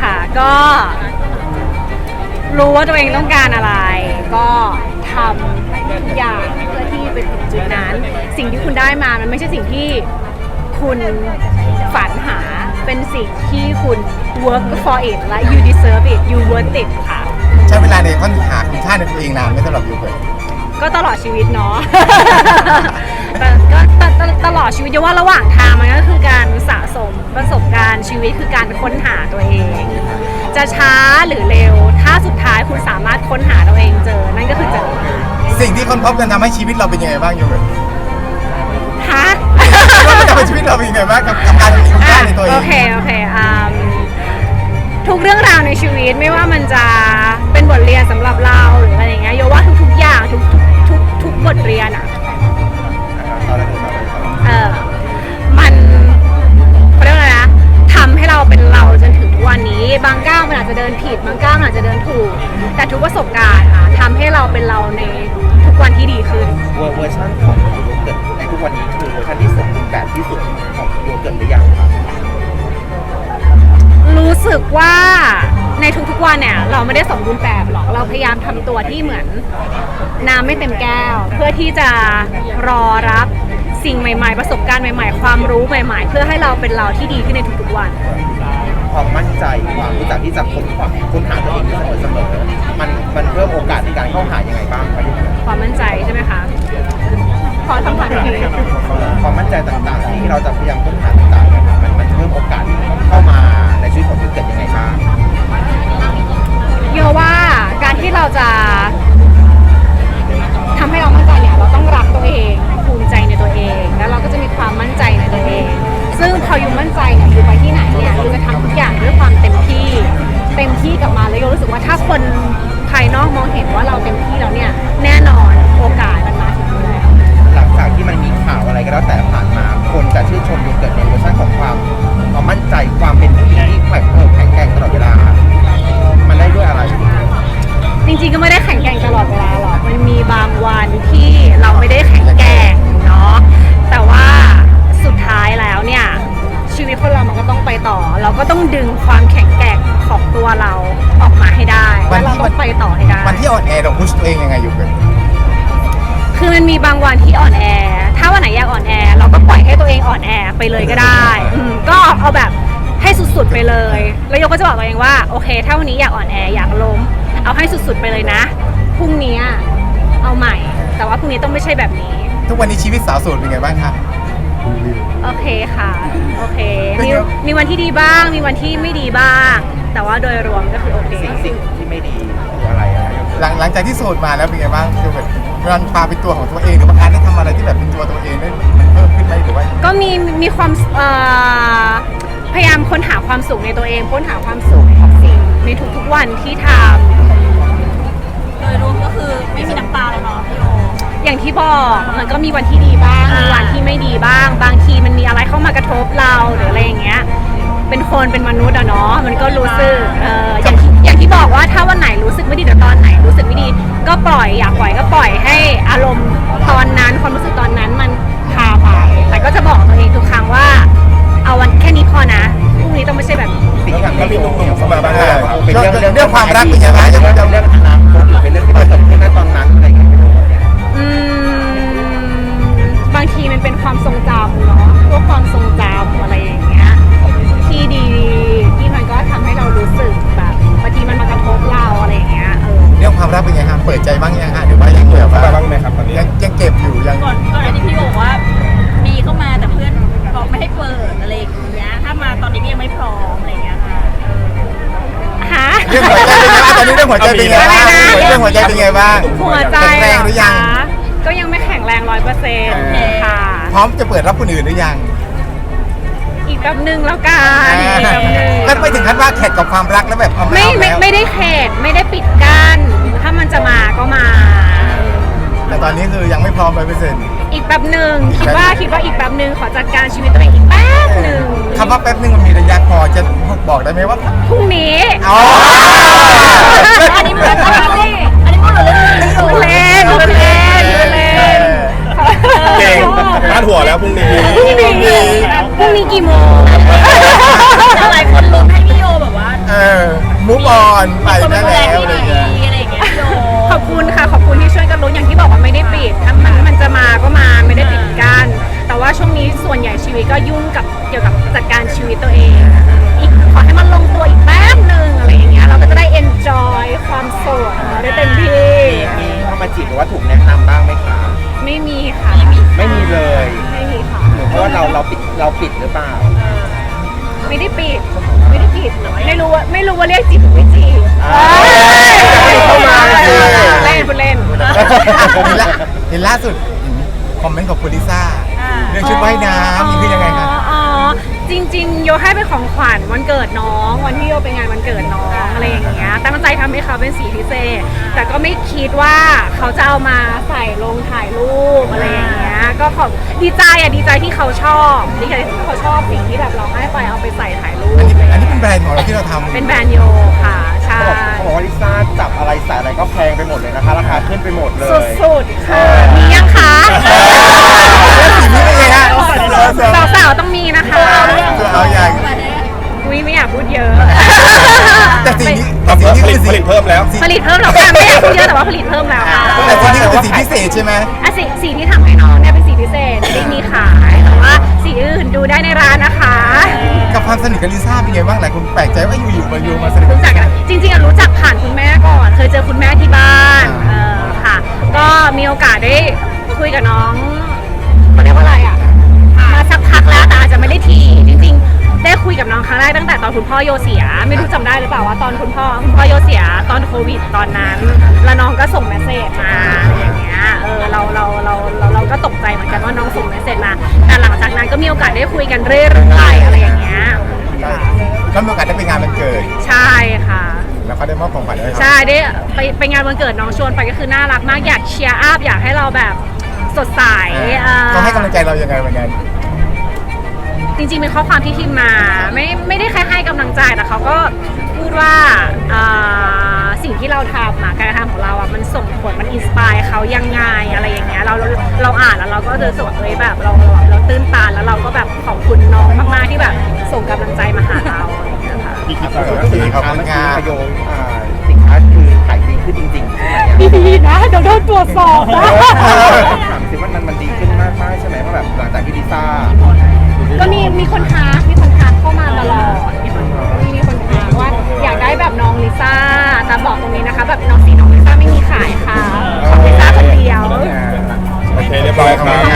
ค่ะ ก็ รู้ว่าตัวเองต้องการอะไร ก็ทำทุกอย่างเพื่อที่ไปถึงจุดนั้น สิ่งที่คุณได้มามันไม่ใช่สิ่งที่คุณฝันหาเป็นสิ่งที่คุณ work for it และ you deserve it you worth it ค่ะ ใช้เวลาในค้นหาคุณค่าในตัวเองนานไหมสำหรับยูเกิร์ต ก็ตลอดชีวิตเนาะ แต่ก็ตตตลอดชีวิตเยาว่าระหว่างทางมันก็คือการสะสมประสบการณ์ชีวิตคือการค้นหาตัวเอง จะช้าหรือเร็ว ถ้าสุดท้ายคุณสามารถค้นหาตัวเองเจอ นั่นก็คือเจอสิ่งที่ค้นพบกันทำให้ชีวิตเราเป็นยังไงบ้างยูเกิร์ตฮะทำให้ชีวิตเราเป็นยังไงบ้างกับกับการมีคุณค่าในตัวเอโองเค โอเคอืมทุกเรื่องราวในชีวิตไม่ว่ามันจะเป็น บทเรียนสำหรับเราหรืออะไรอย่างเงี้ยโยว่าทุกๆอย่างทุกๆทุกทุกบทเรียนอะเออมันเขาเรียกว่าอะไรนะทำให้เราเป็นเราจนถึงทุกวันนี้ บางก้าวมันอาจจะเดินผิด บางก้าวมันอาจจะเดินถูก แต่ทุกประสบการณ์อะทำให้เราเป็นเราในทุกวันที่ดีขึ้นเวอร์เวอร์ชันของโยเกิร์ตในทุกวันนี้คือเวอร์ชันที่สมบูรณ์แบบที่สุดของโยเกิร์ตหรือยังครับรู้สึกว่า ในทุกๆวันเนี่ยเราไม่ได้สมบูรณ์แบบหรอกเราพยายามทำตัวที่เหมือนน้ำไม่เต็มแก้ว เพื่อที่จะรอรับสิ่งใหม่ ๆ ประสบการณ์ใหม่ ๆ ความรู้ใหม่ ๆ เพื่อให้เราเป็นเราที่ดีขึ้นในทุกๆวัน ความมั่นใจความรู้จักที่จะค้นคว้าค้นหาตัวเองอยู่เสมอๆมันมันเพิ่มโอกาสในการเข้าหายังไงบ้างครับโยเกิร์ตความมั่นใจใช่ไหมคะขอคำถามอีกที ความมั่นใจต่างๆที่เราจะพยายามค้นหาต่างๆเนี่ยมันมันเพิ่มโอกาสเข้ามา ต้องไปต่อ เราก็ต้องดึงความแข็งแกร่งของตัวเราออกมาให้ได้แล้วเราต้องไปต่อให้ได้ วันที่อ่อนแอเราพุชตัวเองยังไงยูเกิร์ตคือมันมีบางวันที่อ่อนแอ ถ้าวันไหนอยากอ่อนแอ เราก็ปล่อยให้ตัวเองอ่อนแอไปเลยก็ได้อืมก็เอาแบบให้สุดๆไปเลย แล้วโยก็จะบอกตัวเองว่าโอเค ถ้าวันนี้อยากอ่อนแออยากล้ม เอาให้สุดๆไปเลยนะ พรุ่งนี้เอาใหม่ แต่ว่าพรุ่งนี้ต้องไม่ใช่แบบนี้ ทุกวันนี้ชีวิตสาวโสดเป็นไงบ้างคะ โอเคค่ะ โอเคเป็นมีไงมีวันที่ดีบ้าง มีวันที่ไม่ดีบ้าง แต่ว่าโดยรวมก็คือโอเค สิ่งสิ่งที่ไม่ดีคืออะไรอะหลังหลังจากที่โสดมาแล้วเป็นไงบ้างยูเกิร์ตมันพาเป็นตัวของตัวเองหรือว่าการได้ทำอะไรที่แบบเป็นตัวตัวเองได้เพิ่มขึ้นไหมหรือว่าก็มีมีความเอ่อพยายามค้นหาความสุขในตัวเองค้นหาความสุขของสิ่งในทุกๆวันที่ทโดยรวมก็คือไม่มีน้ำตา อย่างที่บอกมันก็มีวันที่ดีบ้าง มีวันที่ไม่ดีบ้าง บางทีมันมีอะไรเข้ามากระทบเราหรืออะไรอย่างเงี้ย เป็นคนเป็นมนุษย์อะเนาะ มันก็รู้สึก เอออย่างที่อย่างที่บอกว่าถ้าวันไหนรู้สึกไม่ดีหรือตอนไหนรู้สึกไม่ดี ก็ปล่อยอยากปล่อยก็ปล่อยให้อารมณ์ตอนนั้นความรู้สึกตอนนั้นมันพาไป แต่ก็จะบอกตัวเองทุกครั้งว่า เอาวันแค่นี้พอนะ พรุ่งนี้ต้องไม่ใช่แบบนี้สิ่งที่มันมีหนุ่มๆเข้ามาบ้างเออเป็นเรื่องเรื่องความรักเป็นยังไงเรื่องเรื่องอนาคต ความทรงจำเนาะพวกความทรงจำอะไรอย่างเงี้ยที่ดีที่มันก็ทำให้เรารู้สึกแบบบางทีมันมากระทบเราอะไรอย่างเงี้ยเออเรื่องความรักเป็นไงฮะเปิดใจบ้างยังฮะหรือว่ายังแบบว่าบ้างไหมครับตอนนี้ยังยังเก็บอยู่ยังก่อนก่อนอันนี้พี่โอบอกว่ามีเข้ามาแต่เพื่อนบอกไม่ให้เปิดอะไรอย่างเงี้ยถ้ามาตอนนี้ก็ยังไม่พร้อมอะไรอย่างเงี้ยค่ะฮะ เรื่องหัวใจเป็นไงบ้างตอนนี้เรื่องหัวใจเป็นไงบ้างอะไรนะ เรื่องหัวใจเป็นไงบ้างหัวใจแข็งแรงหรือยังเคะก็ยังไม่แข็งแรงร้อยเปอร์เซ็นต์ค่ะพ ร้อมจะเปิดรับคนอื่นหรือยังอีกแป๊บนึงแล้วกันอีกแป๊บนึงก็ไม่ถึงขั้นว่าแข่งกับความรักแล้วแบบเอาไม่เอาไม่แล้วไม่ได้เขตไม่ได้ปิดกั้นถ้ามันจะมาก็มา แต่ตอนนี้คือยังไม่พร้อมร้อยเปอร์เซ็นต์อีกแป๊บหนึ่งคิดว่าคิดว่าอีกแป๊บหนึ่งขอจัดการชีวิตตัวเองอีกแป๊บหนึ่งคำว่าแป๊บนึงมันมีระยะพอจะบอกได้ไหมว่าพรุ่งนี้ อ๋อ อันนี้พูดอันนี้อัน แล้วพรุ่งนี้พรุ่งนี้พรุ่งนี้กี่โมงหลายคนลุ้นให้พี่โอแบบว่าเอบอลไปคนได้มาดูแลแล้วที่อะไรดีเงี้ยอะไรอย่างเงี้ยโยขอบคุณค่ะขอบคุณที่ช่วยกันรู้อย่างที่บอกว่าไม่ได้ปิดถ้ามันมันจะมาก็มาไม่ได้ปิดกั้นแต่ว่าช่วงนี้ส่วนใหญ่ชีวิตก็ยุ่งกับเกี่ยวกับจัดการชีวิตตัวเอง อีกขอให้มันลงตัวอีกแป๊บหนึ่งอะไรอย่างเงี้ยเราก็จะได้ enjoy ความโสดของเราได้เต็มที่มีเข้ามาจีบหรือว่าถูกแนะนำบ้างไหมคะไม่มีค่ะ ไม่มีเลยไม่มีค่ะหรือ เพราะว่าเราเราปิดเราปิดหรือเปล่า ไม่ได้ปิดไม่ได้ปิดไม่รู้ว่าไม่รู้ว่าเรียกจีบหรือไม่จีบอ่าเข้ามาสิ เล่นพูดเล่น เห็นล่าเห็นล่าสุดเห็นคอมเมนต์ของคุณลิซ่าเรื่องชุดว่ายน้ำนี่คือยังไงคะ ให้เป็นของขวัญวันเกิดน้อง วันที่โยไปงานวันเกิดน้องอะไรอย่างเงี้ยตั้งใจทำให้เขาเป็นสีพิเศษ แต่ก็ไม่คิดว่าเขาจะเอามาใส่ลงถ่ายรูปอะไรอย่างเงี้ยก็ขอบดีใจอะดีใจที่เขาชอบดีใจที่เขาชอบสิ่งที่แบบเราให้ไปเอาไปใส่ถ่ายรูปอันนี้อันนี้เป็นแบรนด์ของเราที่เราทำเป็นแบรนด์โยค่ะใช่เขาบอกเขาบอกว่าลิซ่าจับอะไรใส่อะไรก็แพงไปหมดเลยนะคะราคาขึ้นไปหมดเลยสุดๆค่ะมียังคะแล้วสีนี้เป็นไงฮะสาวๆต้องมีนะคะ เอาอย่างอุ้ยไม่อยากพูดเยอะ แต่สีนี้ผแต่สีลินี้ตคือผสีลิตเพิ่มแล้ว ผลิตเพิ่มแล้วค่ะไม่อยากพูดเยอะแต่ว่าผลิตเพิ่มแล้วค่ะแต่สีนี้คือสีพิเศษใช่ไหม อะสีสีที่ทำให้น้องเนี่ยเป็นสีพิเศษไม่ได้มีขายแต่ว่าสีอื่นดูได้ในร้านนะคะ กับความสนิทกับลิซ่าเป็นไงบ้างหลายคนแปลกใจว่าอยู่ๆมาอยู่มาสนิทกับรู้ลิจักกัซ่านจริงๆอะรู้จักผ่านคุณแม่ก่อน เคยเจอคุณแม่ที่บ้านเออค่ะ ก็มีโอกาสได้คุยกับน้องเขาเรียกว่าอะไร อนคุณพ่อโยเสีย ไม่รู้จำได้หรือเปล่าว่าตอนคุณพ่อคุณพ่อโยเสียตอนโควิดตอนนั้นแล้วน้องก็ส่งเมสเซจมาอะไรอย่างเงี้ยเออเราเราเราเราเราก็ตกใจเหมือนกันว่าน้องส่งเมสเซจมาแต่หลังจากนั้นก็มีโอกาสได้คุยกันเรื่อยๆอะไรอย่างเงี้ยค่ะแล้วมีโอกาสได้ไปงานวันเกิดใช่ค่ะแล้วก็ได้มอบของขวัญให้เขาใช่ได้ไปไปงานวันเกิดน้องชวนไปก็คือน่ารักมากอยากเชียร์อัพอยากให้เราแบบสดใสอ่าเขาให้กำลังใจเรายังไงวันนั้น จริงๆเป็นข้อความที่พิมพ์มา ไม่ไม่ได้แค่ให้กำลังใจแต่เขาก็พูดว่าอ่าสิ่งที่เราทำอะการกระทำของเราอะมันส่งผลมันอินสปายเขายังไงอะไรอย่างเงี้ยเราเราเราอ่านแล้วเราก็จะรู้สึกว่าเอ้ยแบบเราเราเราตื้นตันแล้วเราก็แบบขอบคุณน้องมากๆที่แบบส่งกำลังใจมาหาเราอะไรอย่างเงี้ยค่ะครับเราพูดถึงสินค้าเมื่อกี้ประโยงอ่าสินค้าคือขายดีขึ้นจริงๆใช่ไหมดีๆนะเดี๋ยวโดนตรวจสอบนะ ถามสิว่ามันมันดีขึ้นมากมากๆใช่ไหมเพราะแบบหลังจากที่ลิซ่า ก็มีมีคนทักมีคนทักเข้ามาตลอดมีคนมีมีคนทักว่าอยากได้แบบน้องลิซ่าแต่บอกตรงนี้นะคะ แบบน้องสีน้องลิซ่าไม่มีขายค่ะของลิซ่าคนเดียว โอเคเรียบร้อยครับ